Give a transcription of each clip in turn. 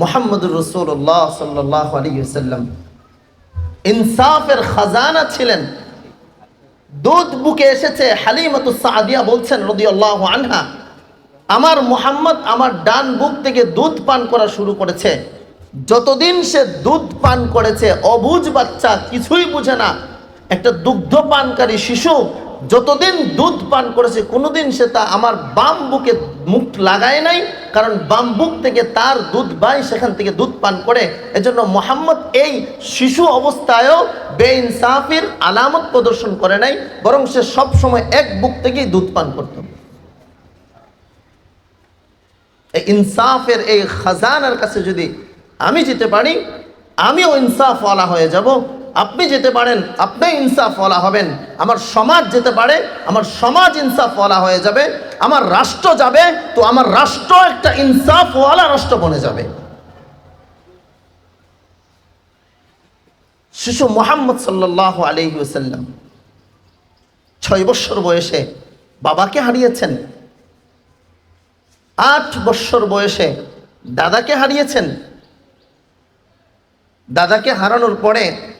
মোহাম্মদুর রসুল্লাহ সাল্লাহ আলী সাল্লাম ইনসাফের খাজানা ছিলেন। দুধ বুকে এসেছে হালিমত সাদিয়া বলছেন রদিয়াল্লাহ আনহা, আমার মোহাম্মদ আমার ডান বুক থেকে দুধ পান করা শুরু করেছে। যতদিন সে দুধ পান করেছে, অবুজ বাচ্চা কিছুই বুঝে না। একটা দুগ্ধ পানকারী শিশু যতদিন দুধ পান করেছে, কোনোদিন সে তা আমার বাম বুকে মুখ লাগায় নাই, কারণ বাম বুক থেকে তার দুধ বাই, সেখান থেকে দুধ পান করে। এজন্য মোহাম্মদ এই শিশু অবস্থায়ও বেইনসাফির আলামত প্রদর্শন করে নাই, বরং সে সবসময় এক বুক থেকেই দুধ পান করত। এই ইনসাফের এই খাজানার কাছে যদি আমি যেতে পারি, আমিও ইনসাফওয়ালা হয়ে যাব। আপনি যেতে পারেন, আপনি ইনসাফওয়ালা হবেন। আমার সমাজ যেতে পারে, আমার সমাজ ইনসাফওয়ালা হয়ে যাবে। আমার রাষ্ট্র যাবে, তো আমার রাষ্ট্র একটা ইনসাফওয়ালা রাষ্ট্র বনে যাবে। শিশু মোহাম্মদ সাল্লাহ আলহি ওসাল্লাম ছয় বছর বয়সে বাবাকে হারিয়েছেন। আট বছর বয়সে দাদাকে হারিয়েছেন। দাদাকে হারানোর পরে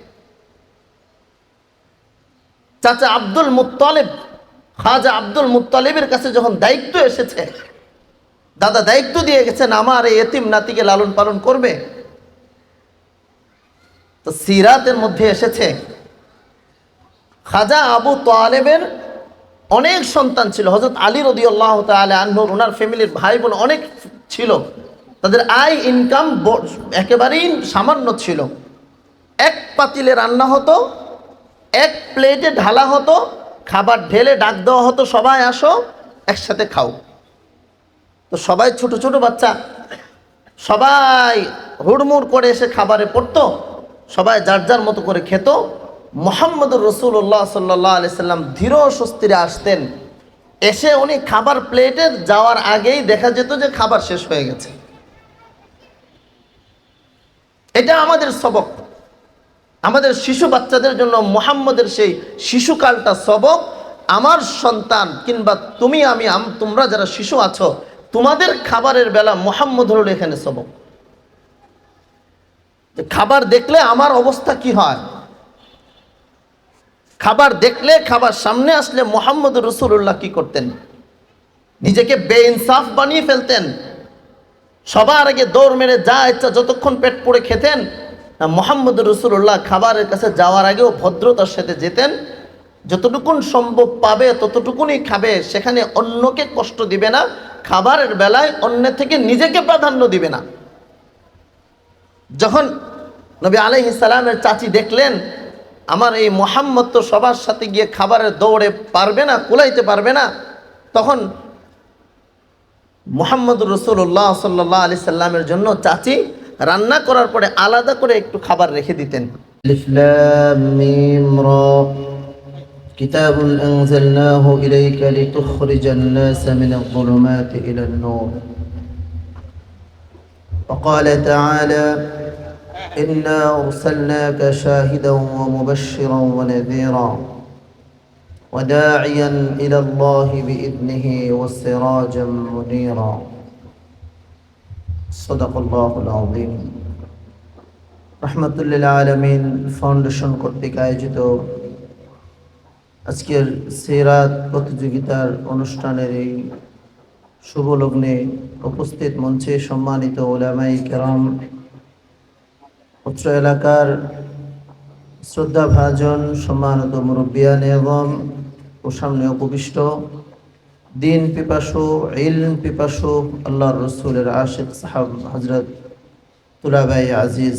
চাচা আব্দুল মুত্তালেব, খাজা আব্দুল মুত্তালেবের কাছে যখন দায়িত্ব এসেছে, দাদা দায়িত্ব দিয়ে গেছেন, আমার এই এতিম নাতিকে লালন পালন করবে? তো সিরাতের মধ্যে এসেছে, খাজা আবু তালেবের অনেক সন্তান ছিল। হজরত আলী রদি আল্লাহ তালে আহনুর ওনার ফ্যামিলির ভাই বোন অনেক ছিল। তাদের আয়, ইনকাম একেবারেই সামান্য ছিল। এক পাতিলে রান্না হতো এক প্লেটে ঢালা হতো, খাবার ঢেলে ডাক দেওয়া হতো, সবাই আসো, একসাথে খাও। তো সবাই ছোট ছোট বাচ্চা, সবাই হুড়মুড় করে এসে খাবারে পড়তো, সবাই যার যার মতো করে খেত। মোহাম্মদুর রসুল্লাহ সাল্লাহ আলি সাল্লাম ধীর স্বস্তিরে আসতেন। এসে উনি খাবার প্লেটে যাওয়ার আগেই দেখা যেত যে খাবার শেষ হয়ে গেছে। এটা আমাদের সবক। আমাদের শিশু বাচ্চাদের জন্য মোহাম্মদের সেই শিশুকালটা সবক। আমার সন্তান কিংবা তুমি, আমি তোমরা যারা শিশু আছো, তোমাদের খাবারের বেলা মোহাম্মদ হল এখানে সবক। খাবার দেখলে আমার অবস্থা কি হয়? খাবার দেখলে, খাবার সামনে আসলে মোহাম্মদ রসুল্লাহ কি করতেন? নিজেকে বেইনসাফ বানিয়ে ফেলতেন। সবার আগে দৌড় মেরে যা ইচ্ছা যতক্ষণ পেট পড়ে খেতেন মোহাম্মদ রসুল্লাহ খাবারের কাছে যাওয়ার আগেও ভদ্রতার সাথে যেতেন। যতটুকুন সম্ভব পাবে, ততটুকুনই খাবে। সেখানে অন্যকে কষ্ট দিবে না, খাবারের বেলায় অন্য থেকে নিজেকে প্রাধান্য দিবে না। যখন নবী আলহ ইসালামের চাচি দেখলেন, আমার এই মোহাম্মদ তো সবার সাথে গিয়ে খাবারের দৌড়ে পারবে না, কুলাইতে পারবে না। তখন মোহাম্মদ রসুল্লাহ সাল্লাহ আলি সাল্লামের জন্য চাচি রান্না করার পরে আলাদা করে একটু খাবার রেখে দিতেন كتاب أنزلناه إليك لتخرج الناس من الظلمات إلى النور وقال تعالى إنا أرسلناك شاهدا ومبشرا ونذيرا وداعيا إلى الله بإذنه وسراجا منيرا সদাকল্লাহুল আউদ্দিন রহমতুল্লিল্লা আলমিন ফাউন্ডেশন কর্তৃক আয়োজিত আজকের সেরাত প্রতিযোগিতার অনুষ্ঠানের এই শুভ লগ্নে উপস্থিত মঞ্চে সম্মানিত ওলামাই কেরাম, উচ্চ এলাকার শ্রদ্ধাভাজন, সম্মানিত মুরব্বিয়ান এবং ও সামনে উপবিষ্ট দিন পিপাসু, ইলম পিপাসু, আল্লাহর রসুলের আশিক সাহাব হজরত তুলাবাই আজিজ।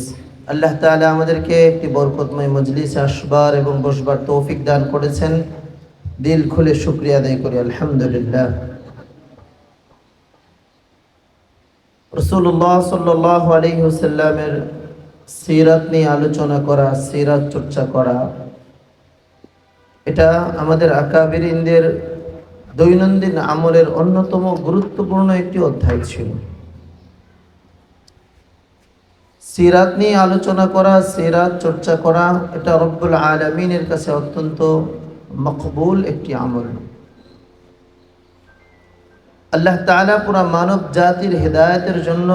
আল্লাহ তালা আমাদেরকে একটি বরকতময় মজলিস আসবার এবং বসবার তৌফিক দান করেছেন। দিল খুলে শুক্রিয়া আদায় করি, আলহামদুলিল্লাহ। রসুল্লাহ সাল্লাহ আলহিহসাল্লামের সিরাত নিয়ে আলোচনা করা, সিরাত চর্চা করা, এটা আমাদের আকাবিরিনদের দৈনন্দিন আমলের অন্যতম গুরুত্বপূর্ণ একটি অধ্যায় ছিল। সিরাত নিয়ে আলোচনা করা, সিরাত চর্চা করা, এটা রব্বুল আলমিনের কাছে অত্যন্ত মকবুল একটি আমল। আল্লাহ তালা পুরা মানব জাতির হেদায়তের জন্য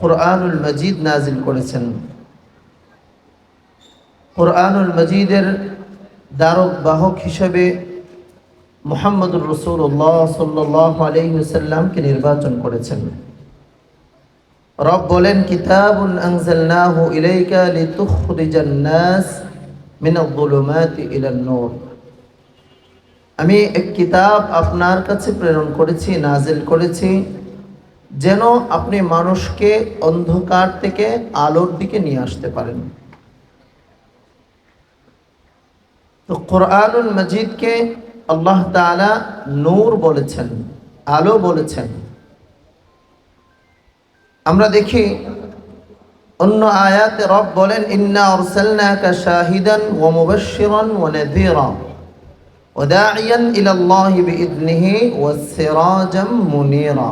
কোরআনুল মজিদ নাজিল করেছেন। কোরআনুল মজিদের দ্বারক বাহক হিসেবে মোহাম্মদুর রসুল্লাহ সাল্লাহ আলহিসাল্লামকে নির্বাচন করেছেন। রব বলেন, কিতাবুন আনজালনাহু ইলাইকা লিতুখরিজান আমি এক কিতাব আপনার কাছে প্রেরণ করেছি, নাজিল করেছি, যেন আপনি মানুষকে অন্ধকার থেকে আলোর দিকে নিয়ে আসতে পারেন। তো কোরআনুল মজিদকে আল্লাহ তাআলা নূর বলেছেন, আলো বলেছেন। আমরা দেখি অন্য আয়াতে রব বলেন, ইন্না আরসালনাকা শাহিদান ওয়া মুবাশশিরান ওয়া নাযীরা ইলা আল্লাহি বিইذনিহি ওয়া সিরাজাম মুনীরা।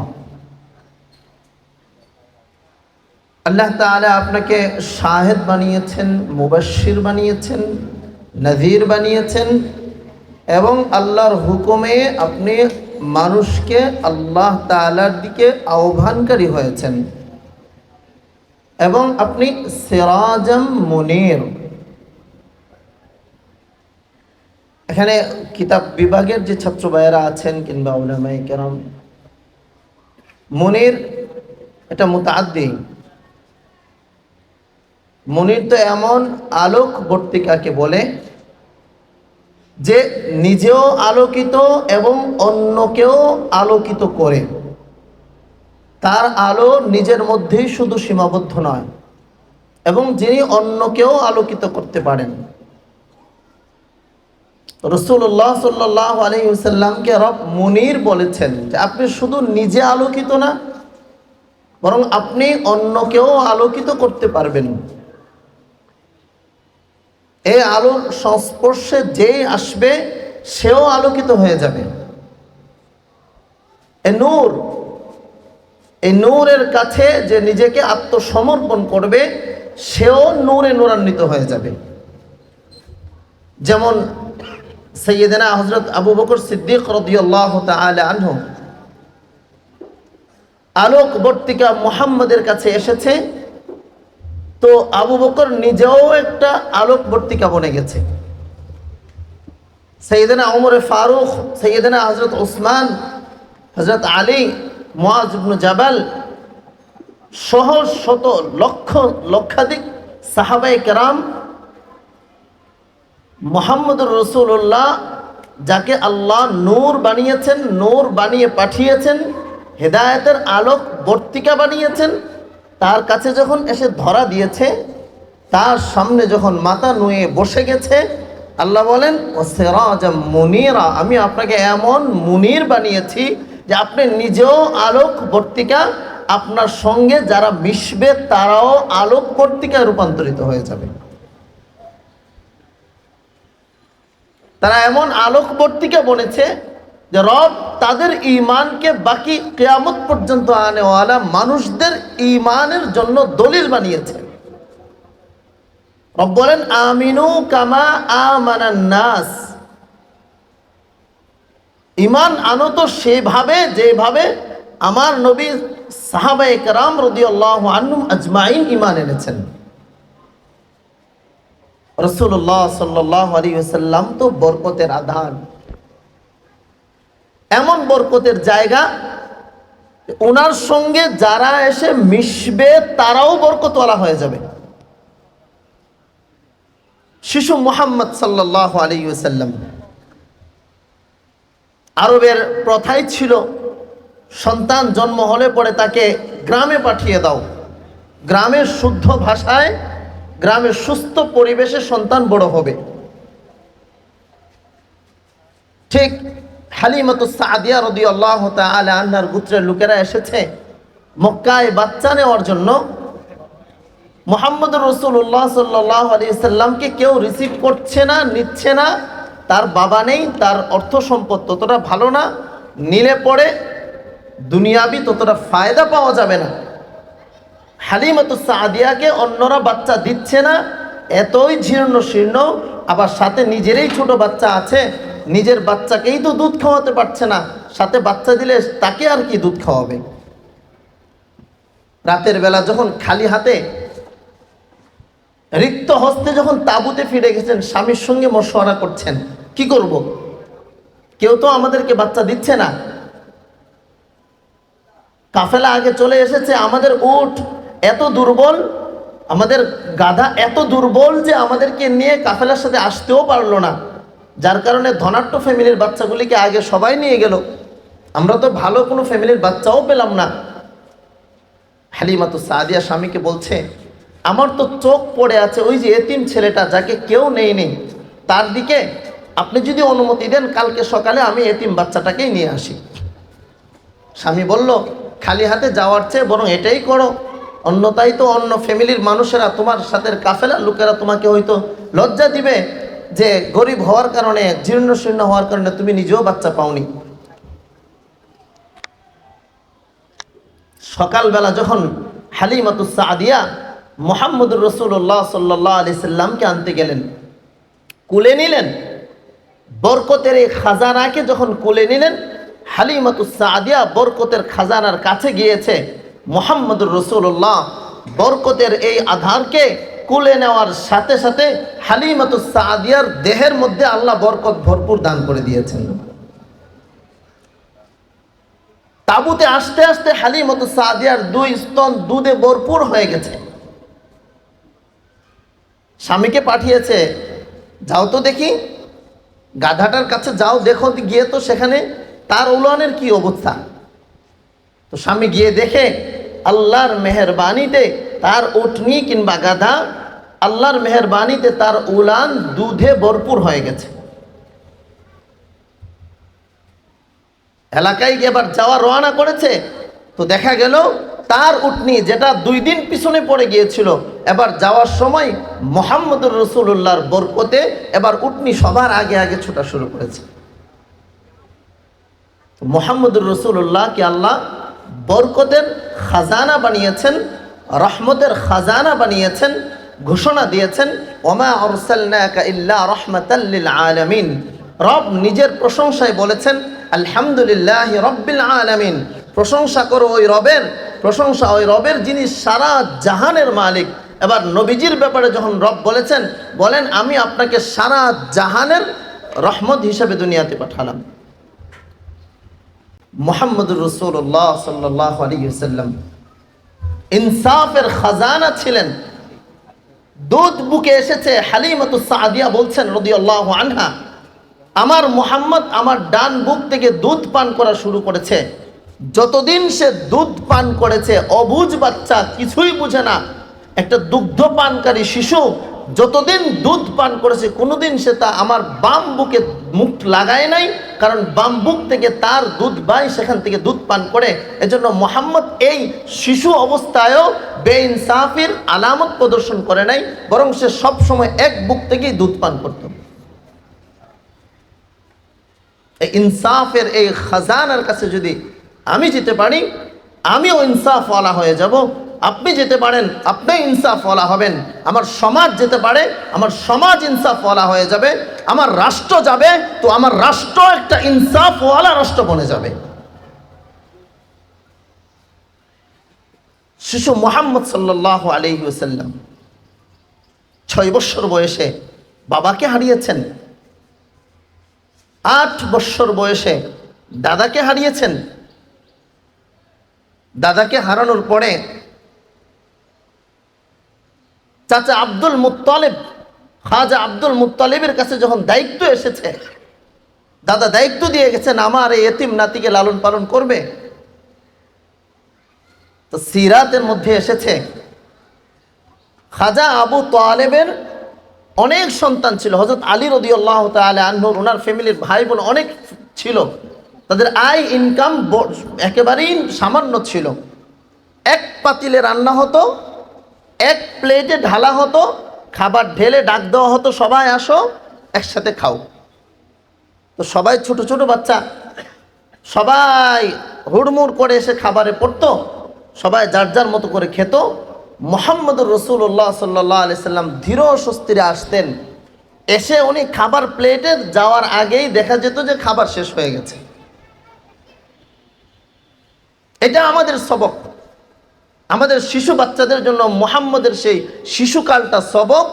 আল্লাহ তাআলা আপনাকে শাহেদ বানিয়েছেন, মুবাশশির বানিয়েছেন, নযীর বানিয়েছেন এবং আল্লাহর হুকুমে আপনি মানুষকে আল্লাহ তাআলার দিকে আহ্বানকারী হয়েছেন। এবং আপনি সেরাজম মুনির। এখানে কিতাব বিভাগের যে ছাত্র ভাইয়েরা আছেন কিংবা উলামাই কেরাম, মনির এটা মুতাদ্দি মনির তো এমন আলোক বর্তিকাকে বলে যে নিজেও আলোকিত এবং অন্যকেও আলোকিত করে। তার আলো নিজের মধ্যেই শুধু সীমাবদ্ধ নয়, এবং যিনি অন্যকেও আলোকিত করতে পারেন। রসুল্লাহ সাল্লাহ আলহিসাল্লামকে রব মুনির বলেছেন যে, আপনি শুধু নিজে আলোকিত না, বরং আপনি অন্যকেও আলোকিত করতে পারবেন। এই আলোর সংস্পর্শে যেই আসবে, সেও আলোকিত হয়ে যাবে। এ নূর এই নূরের কাছে যে নিজেকে আত্মসমর্পণ করবে, সেও নূরে নূরান্বিত হয়ে যাবে। যেমন সৈয়দনা হজরত আবু বকর সিদ্দিক রদিয়াল্লাহ আনহু আলোক বর্তিকা মুহাম্মদের কাছে এসেছে তো আবু বকর নিজেও একটা আলোক বর্তিকা বনে গেছে। সৈয়দনা ওমরে ফারুক, সৈয়দনা হজরত ওসমান হজরত আলী, মুআজ জাবাল সহ শত লক্ষ, লক্ষাধিক সাহাবাই কেরাম মোহাম্মদুর রসুল্লাহ যাকে আল্লাহ নূর বানিয়েছেন, নূর বানিয়ে পাঠিয়েছেন, হেদায়তের আলোক বর্তিকা বানিয়েছেন তার কাছে যখন এসে ধরা দিয়েছে, তার সামনে যখন মাথা নুয়ে বসে গেছে, আল্লাহ বলেন মুনিরা, আমি আপনাকে এমন মুনির বানিয়েছি যে আপনি নিজেও আলোক বর্তিকা আপনার সঙ্গে যারা মিশবে তারাও আলোক বর্তিকায় রূপান্তরিত হয়ে যাবে। তারা এমন আলোকবর্তীকে বলেছে যে রব তাদের ইমানকে বাকি কেয়ামত পর্যন্ত আনেওয়ালা মানুষদের ইমানের জন্য দলিল বানিয়েছে। রব বলেন, আমিনু কামা আমানান নাস। ইমান আনো তো সেভাবে, যেভাবে আমার নবী সাহাবায়ে কেরাম রদিয়াল্লাহু আনহুম আজমাইন ইমান এনেছেন। রসুল্লাহ সাল্লাহ আলী সাল্লাম তো বরকতের আধান এমন বরকতের জায়গা ওনার সঙ্গে যারা এসে মিশবে তারাও বরকতওয়ালা হয়ে যাবে। শিশু মোহাম্মদ সাল্লাহ আলী সাল্লাম আরবের প্রথাই ছিল, সন্তান জন্ম হলে পরে তাকে গ্রামে পাঠিয়ে দাও। গ্রামের শুদ্ধ ভাষায়, গ্রামের সুস্থ পরিবেশে সন্তান বড় হবে। ঠিক হালিমত সাদিয়া রদি আল্লাহ আন্নার গুত্রের লোকেরা এসেছে মক্কায় বাচ্চা নেওয়ার জন্য। মোহাম্মদ রসুল্লাহ সাল্লাহ আলী সাল্লামকে কেউ রিসিভ করছে না, নিচ্ছে না, তার বাবা নেই, তার অর্থ সম্পদ ততটা ভালো না, নিলে পরে দুনিয়াবি ততটা ফায়দা পাওয়া যাবে না। হালিমাতু সাদিয়াকে অন্যরা বাচ্চা দিচ্ছে না, এতই জীর্ণ শীর্ণ আবার সাথে নিজেরই ছোট বাচ্চা আছে নিজের বাচ্চাকেই তো দুধ খাওয়াতে পারছে না। সাথে বাচ্চা দিলে তাকে আর কি দুধ খাওয়াবে? রাতের বেলা যখন খালি হাতে রিক্ত হস্তে যখন তাঁবুতে ফিরে গেছেন, স্বামীর সঙ্গে মশওয়ারা করছেন, কি করব? কেউ তো আমাদেরকে বাচ্চা দিচ্ছে না। কাফেলা আগে চলে এসেছে, আমাদের উঠ এত দুর্বল, আমাদের গাধা এত দুর্বল যে আমাদেরকে নিয়ে কাফেলার সাথে আসতেও পারল না। যার কারণে ধনাট্য ফ্যামিলির বাচ্চাগুলিকে আগে সবাই নিয়ে গেল। আমরা তো ভালো কোনো ফ্যামিলির বাচ্চাও পেলাম না। হালিমাতু সাদিয়া স্বামীকে বলছে, আমার তো চোখ পড়ে আছে ওই যে এতিম ছেলেটা যাকে কেউ নেই নেই। তার দিকে আপনি যদি অনুমতি দেন, কালকে সকালে আমি এতিম বাচ্চাটাকেই নিয়ে আসি। স্বামী বলল, খালি হাতে যাওয়ার চেয়ে বরং এটাই করো। অন্যতাই তো অন্য ফ্যামিলির মানুষেরা তোমার সাথে কাফেলা লোকেরা তোমাকে হয়তো লজ্জা দিবে। যে গরিব হওয়ার কারণে জীর্ণ শীর্ণ হওয়ার কারণে তুমি নিজেও বাচ্চা পাওনি। সকালবেলা যখন হালিমাতু সাদিয়া মোহাম্মদুর রসুল্লাহ সাল্লাহ আলি সাল্লামকে আনতে গেলেন, কুলে নিলেন, বরকতের এই খাজানাকে যখন কুলে নিলেন হালিমাতু সাদিয়া বরকতের খাজানার কাছে গিয়েছে মোহাম্মদুর রসুল্লাহ বরকতের এই আধারকে কুলে নেওয়ার সাথে সাথে হালিমাতু সাদিয়ার দেহের মধ্যে আল্লাহ বরকত ভরপুর দান করে দিয়েছেন। তাবুতে আসতে আসতে হালিমতো সাদিয়ার দুই স্তন দুধে ভরপুর হয়ে গেছে। স্বামীকে পাঠিয়েছে, যাও তো দেখি। গাধাটার কাছে যাও, দেখো, গিয়ে তো সেখানে তার উলানের কি অবস্থা? তো স্বামী গিয়ে দেখে, আল্লাহর মেহরবানিতে তার উঠনি কিংবা গাধা আল্লাহর মেহরবানিতে তার উলান দুধে ভরপুর হয়ে গেছে। এলাকায় গিয়ে এবার যাওয়া রওনা করেছে, তো দেখা গেল তার উটনি যেটা দুই দিন পিছনে পড়ে গিয়েছিল, এবার যাওয়ার সময় মোহাম্মদুর রসুল্লাহর বরকতে এবার উটনি সবার আগে আগে ছোটা শুরু করেছে। মোহাম্মদুর রসুল্লাহকে আল্লাহ বরকতের খাজানা বানিয়েছেন? রহমতের খাজানা বানিয়েছেন, ঘোষণা দিয়েছেন, ওমা অরসাল্লাকা ইল্লা রহমাতাল্লিল আলামিন। রব নিজের প্রশংসায় বলেছেন, আলহামদুলিল্লাহ রব্বিল আলামিন। প্রশংসা করো ওই রবের, প্রশংসা ওই রবের যিনি সারা জাহানের মালিক। এবার নবীজির ব্যাপারে যখন রব বলেছেন, বলেন, আমি আপনাকে সারা জাহানের রহমত হিসেবে দুনিয়াতে পাঠালাম। মোহাম্মদুর রসুল্লাহ সাল্লাহ আলিয়াল্লাম ইনসাফের খাজানা ছিলেন। দুধ বুকে এসেছে হালিমত সাদিয়া বলছেন রদিয়াল্লাহ আনহা, আমার মোহাম্মদ আমার ডান বুক থেকে দুধ পান করা শুরু করেছে। যতদিন সে দুধ পান করেছে, অবুজ বাচ্চা কিছুই বুঝে না। একটা দুগ্ধ পানকারী শিশু যতদিন দুধ পান করেছে, কোনোদিন সে তা আমার বাম বুকে মুখ লাগায় নাই, কারণ বাম বুক থেকে তার দুধ বাই সেখান থেকে দুধ পান করে। এজন্য মোহাম্মদ এই শিশু অবস্থায়ও বেইনসাফির আলামত প্রদর্শন করে নাই, বরং সে সবসময় এক বুক থেকেই দুধ পান করত। এই ইনসাফের এই খাজানার কাছে যদি আমি যেতে পারি, আমিও ইনসাফওয়ালা হয়ে যাব। আপনি যেতে পারেন, আপনি ইনসাফওয়ালা হবেন। আমার সমাজ যেতে পারে, আমার সমাজ ইনসাফওয়ালা হয়ে যাবে। আমার রাষ্ট্র যাবে, তো আমার রাষ্ট্র একটা ইনসাফওয়ালা রাষ্ট্র বনে যাবে। শিশু মোহাম্মদ সাল্লাহ আলহি ওসাল্লাম ছয় বৎসর বয়সে বাবাকে হারিয়েছেন। আট বৎসর বয়সে দাদাকে হারিয়েছেন। দাদাকে হারানোর পরে চাচা আব্দুল মুত্তালেব, খাজা আব্দুল মুত্তালেবের কাছে যখন দায়িত্ব এসেছে, দাদা দায়িত্ব দিয়ে গেছেন, আমার এই এতিম নাতিকে লালন পালন করবে? তো সিরাতের মধ্যে এসেছে, খাজা আবু তোয়ালেবের অনেক সন্তান ছিল। হজরত আলী রদি আল্লাহ তালে আনহুর, ওনার ফ্যামিলির ভাই বোন অনেক ছিল। তাদের আয় ইনকাম একেবারেই সামান্য ছিল। এক পাতিলে রান্না হতো এক প্লেটে ঢালা হতো, খাবার ঢেলে ডাক দেওয়া হতো, সবাই আসো, একসাথে খাও। তো সবাই ছোট ছোট বাচ্চা। সবাই হুড়মুড় করে এসে খাবারে পড়তো, সবাই যার যার মতো করে খেত। মোহাম্মদুর রসুল্লাহ সাল্লাহ আলি সাল্লাম ধীর স্বস্তিরে আসতেন। এসে উনি খাবার প্লেটে যাওয়ার আগেই দেখা যেত যে খাবার শেষ হয়ে গেছে। এটা আমাদের সবক। আমাদের শিশু বাচ্চাদের জন্য মোহাম্মদের সেই শিশুকালটা সবক।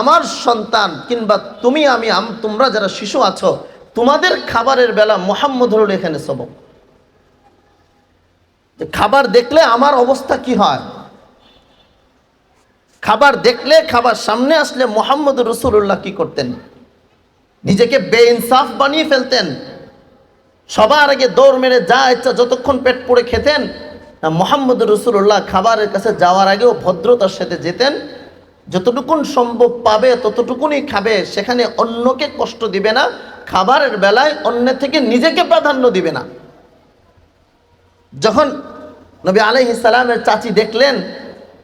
আমার সন্তান কিংবা তুমি, আমি তোমরা যারা শিশু আছো, তোমাদের খাবারের বেলা মোহাম্মদ হল এখানে সবক। খাবার দেখলে আমার অবস্থা কি হয়? খাবার দেখলে, খাবার সামনে আসলে মোহাম্মদ রসুল্লাহ কি করতেন? নিজেকে বেইনসাফ বানিয়ে ফেলতেন। সবার আগে দৌড় মেরে যা ইচ্ছা যতক্ষণ পেট পড়ে খেতেন মোহাম্মদ রসুল্লাহ খাবারের কাছে যাওয়ার আগেও ভদ্রতার সাথে যেতেন। যতটুকুন সম্ভব পাবে, ততটুকুনই খাবে, সেখানে অন্যকে কষ্ট দিবে না, খাবারের বেলায় অন্যের থেকে নিজেকে প্রাধান্য দিবে না। যখন নবী আলাইহি সালামের চাচি দেখলেন,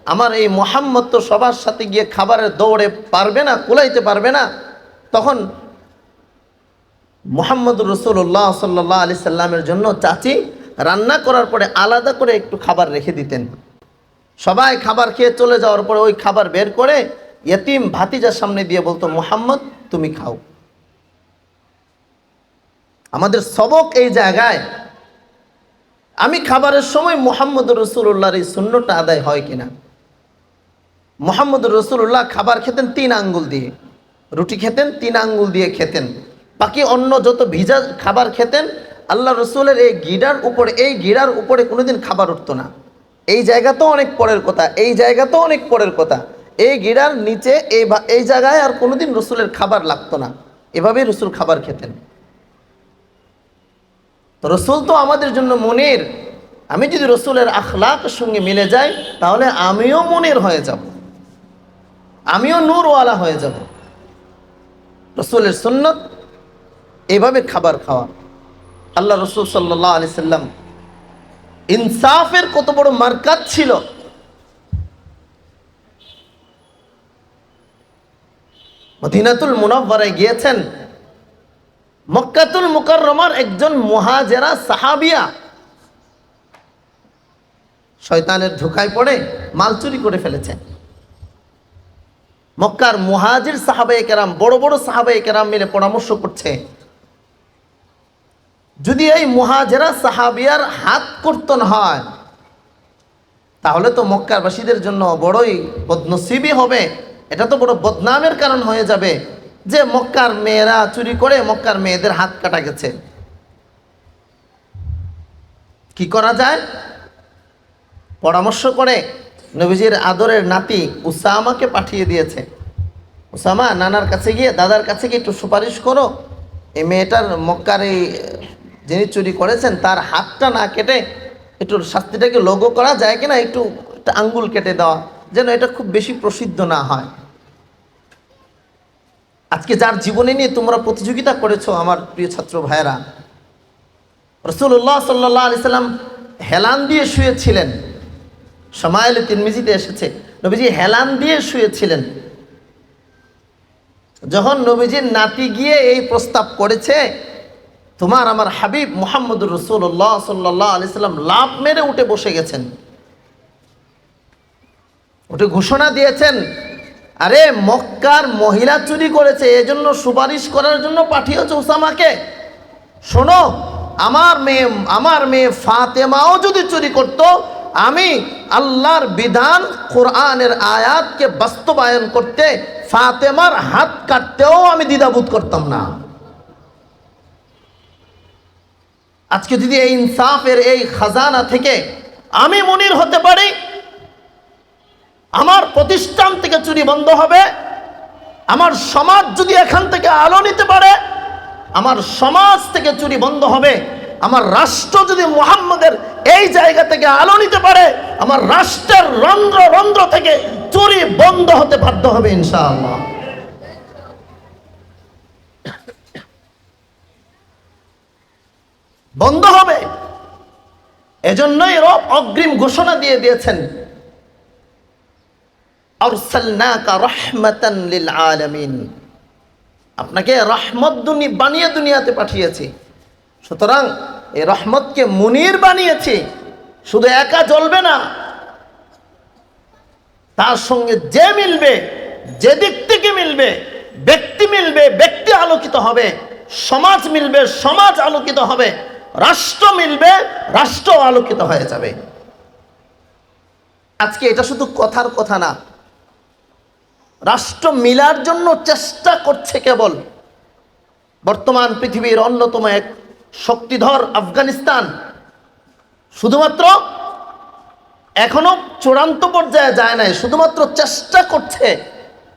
আমার এই মোহাম্মদ তো সবার সাথে গিয়ে খাবারের দৌড়ে পারবে না, কুলাইতে পারবে না, তখন মোহাম্মদ রসুল্লাহ সাল্লাহ আলি সাল্লামের জন্য চাচি রান্না করার পরে আলাদা করে একটু খাবার রেখে দিতেন। সবাই খাবার খেয়ে চলে যাওয়ার পরে ওই খাবার বের করে ইয়তিম ভাতিজার সামনে দিয়ে বলতো, মোহাম্মদ, তুমি খাও। আমাদের সবক এই জায়গায়, আমি খাবারের সময় মোহাম্মদ রসুল্লাহর এই শূন্যটা আদায় হয় কিনা? মোহাম্মদ রসুল্লাহ খাবার খেতেন তিন আঙ্গুল দিয়ে। রুটি খেতেন, তিন আঙ্গুল দিয়ে খেতেন। বাকি অন্য যত ভিজা খাবার খেতেন আল্লাহ রসুলের এই গিরার উপরে, এই গিরার উপরে কোনোদিন খাবার উঠতো না। এই জায়গা তো অনেক পরের কথা, এই জায়গা তো অনেক পরের কথা। এই গিরার নিচে, এই এই জায়গায় আর কোনোদিন রসুলের খাবার লাগতো না। এভাবেই রসুল খাবার খেতেন। তো রসুল তো আমাদের জন্য মনের। আমি যদি রসুলের আখলাকের সঙ্গে মিলে যাই, তাহলে আমিও মনের হয়ে যাব। আমিও নূরওয়ালা হয়ে যাব। রসুলের সুন্নত, এভাবে খাবার খাওয়া। আল্লাহ রসুল সাল্লাহ আলি সাল্লাম ইনসাফের কত বড় মার্কাত ছিল। মদিনাতুল মুনব্বরায় গিয়েছেন। মক্কাতুল মুকাররমার একজন মুহাজেরা সাহাবিয়া শয়তানের ধোকায় পড়ে মাল চুরি করে ফেলেছেন মক্কার মুহাজির সাহাবাই কেরাম, বড় বড় সাহাবাই কেরাম মিলে পরামর্শ করছে। যদি এই মুহাজেরা সাহাবিয়ার হাত কর্তন হয়, তাহলে তো মক্কারবাসীদের জন্য বড়ই বদনসিবই হবে। এটা তো বড় বদনামের কারণ হয়ে যাবে যে মক্কার মেয়েরা চুরি করে মক্কার মেয়েদের হাত কাটা গেছে। কি করা যায়? পরামর্শ করে নবীজির আদরের নাতি উসামাকে পাঠিয়ে দিয়েছে। উসামা নানার কাছে গিয়ে, দাদার কাছে গিয়ে একটু সুপারিশ করো, এই মেয়েটার মক্কার এই যিনি চুরি করেছেন, তার হাতটা না কেটে একটু শাস্তিটাকে লগো করা যায় কিনা, একটু একটা আঙ্গুল কেটে দেওয়া, যেন এটা খুব বেশি প্রসিদ্ধ না হয়। আজকে যার জীবনে নিয়ে তোমরা প্রতিযোগিতা করেছ, আমার প্রিয় ছাত্র ভাইয়েরা রসুল্লাহ সাল্লাহ আলি সাল্লাম হেলান দিয়ে শুয়েছিলেন। সমায়লে তিরমিজিতে এসেছে। নবীজি হেলান দিয়ে শুয়েছিলেন। যখন নবীজির নাতি গিয়ে এই প্রস্তাব করেছে তোমার আমার হাবিব মোহাম্মদুর রসুল্লাহ সাল্লাহ আলি সাল্লাম লাভ মেরে উঠে বসে গেছেন। উঠে ঘোষণা দিয়েছেন, আরে, মক্কার মহিলা চুরি করেছে, এজন্য সুপারিশ করার জন্য পাঠিয়েছে উসামাকে। শোনো, আমার মেয়ে আমার মেয়ে ফাতেমাও যদি চুরি করত, আমি আল্লাহর বিধান কোরআনের আয়াতকে বাস্তবায়ন করতে ফাতেমার হাত কাটতেও আমি দ্বিধাবোধ করতাম না। আজকে যদি এই ইনসাফের এই খাজানা থেকে আমি মনির হতে পারি, আমার প্রতিষ্ঠান থেকে চুরি বন্ধ হবে, আমার সমাজ যদি এখান থেকে আলো নিতে পারে, আমার সমাজ থেকে চুরি বন্ধ হবে, আমার রাষ্ট্র যদি মোহাম্মদের এই জায়গা থেকে আলো নিতে পারে, আমার রাষ্ট্রের রন্ধ্র রন্ধ্র থেকে চুরি বন্ধ হতে বাধ্য হবে ইনশাআল্লাহ। বন্ধ হবে। এজন্যই রব অগ্রিম ঘোষণা দিয়ে দিয়েছেন। আপনাকে রহমত দুনি, বানিয়ে দুনিয়াতে পাঠিয়েছি। সুতরাং এই রহমতকে মুনির বানিয়েছি। শুধু একা জ্বলবে না, তার সঙ্গে যে মিলবে, যে দিক থেকে মিলবে, ব্যক্তি মিলবে, ব্যক্তি আলোকিত হবে, সমাজ মিলবে, সমাজ আলোকিত হবে। রাষ্ট্র মিলবে, রাষ্ট্র আলোকিত হয়ে যাবে। আজকে এটা শুধু কথার কথা না। রাষ্ট্র মিলার জন্য চেষ্টা করছে কেবল। বর্তমান পৃথিবীর অন্যতম এক শক্তিধর আফগানিস্তান। শুধুমাত্র এখনও চূড়ান্ত পর্যায়ে যায় নাই, শুধুমাত্র চেষ্টা করছে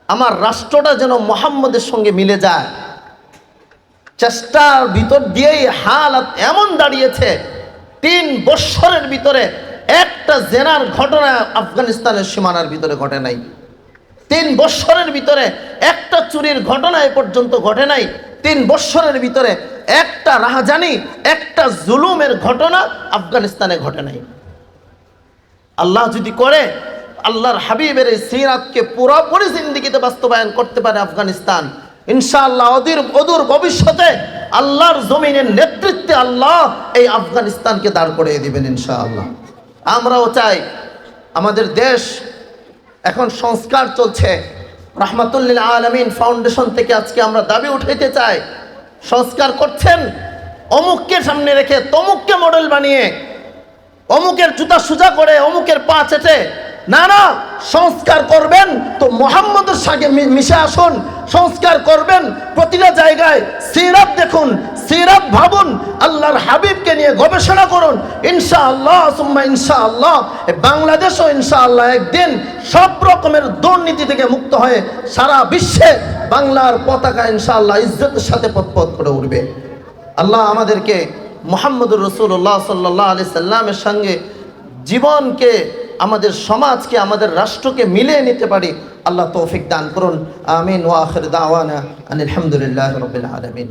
আমার রাষ্ট্রটা যেন মোহাম্মদের সঙ্গে মিলে যায়। চেষ্টার ভিতর দিয়েই হালাত এমন দাঁড়িয়েছে, তিন বৎসরের ভিতরে একটা জেনার ঘটনা আফগানিস্তানের সীমানার ভিতরে ঘটে নাই। তিন বৎসরের ভিতরে একটা চুরির ঘটনা এ পর্যন্ত ঘটে নাই। তিন বৎসরের ভিতরে একটা রাহাজানি, একটা জুলুমের ঘটনা আফগানিস্তানে ঘটে নাই। আল্লাহ যদি করে, আল্লাহর হাবিবের এই সিরাতকে পুরোপুরি জিন্দিগিতে বাস্তবায়ন করতে পারে আফগানিস্তান। ইনশাআল্লাহ অদূর অদূর ভবিষ্যতে আল্লাহর জমিনের নেতৃত্বে আল্লাহ এই আফগানিস্তানকে দাঁড় করিয়ে দিবেন ইনশাআল্লাহ। আমরাও চাই আমাদের দেশ এখন সংস্কার চলছে। রহমাতুল্লিল আলমিন ফাউন্ডেশন থেকে আজকে আমরা দাবি উঠাইতে চাই। সংস্কার করছেন, অমুককে সামনে রেখে তমুককে মডেল বানিয়ে, অমুকের জুতা সোজা করে অমুকের পা চেটে, না না, সংস্কার করবেন। তো মোহাম্মদের সাথে মিশে আসুন। সংস্কার করবেন। প্রতিটা জায়গায় সিরাত দেখুন, সিরাত ভাবুন, আল্লাহর হাবিবকে নিয়ে গবেষণা করুন। ইনশাআল্লাহ, সুম্মা ইনশাআল্লাহ বাংলাদেশও ইনশাআল্লাহ একদিন সব রকমের দুর্নীতি থেকে মুক্ত হয়ে সারা বিশ্বে বাংলার পতাকা ইনশাআল্লাহ ইজ্জতের সাথে পথপথ করে উঠবে। আল্লাহ আমাদেরকে মোহাম্মদুর রসুল্লাহ সাল্লাহ আলি সাল্লামের সঙ্গে জীবনকে আমাদের সমাজকে, আমাদের রাষ্ট্রকে মিলিয়ে নিতে পারি, আল্লাহ তৌফিক দান করুন। আমিন। ওয়াখির দাওয়ানা আলহামদুলিল্লাহ হামদুলিল্লাহ রবিল আলমিন।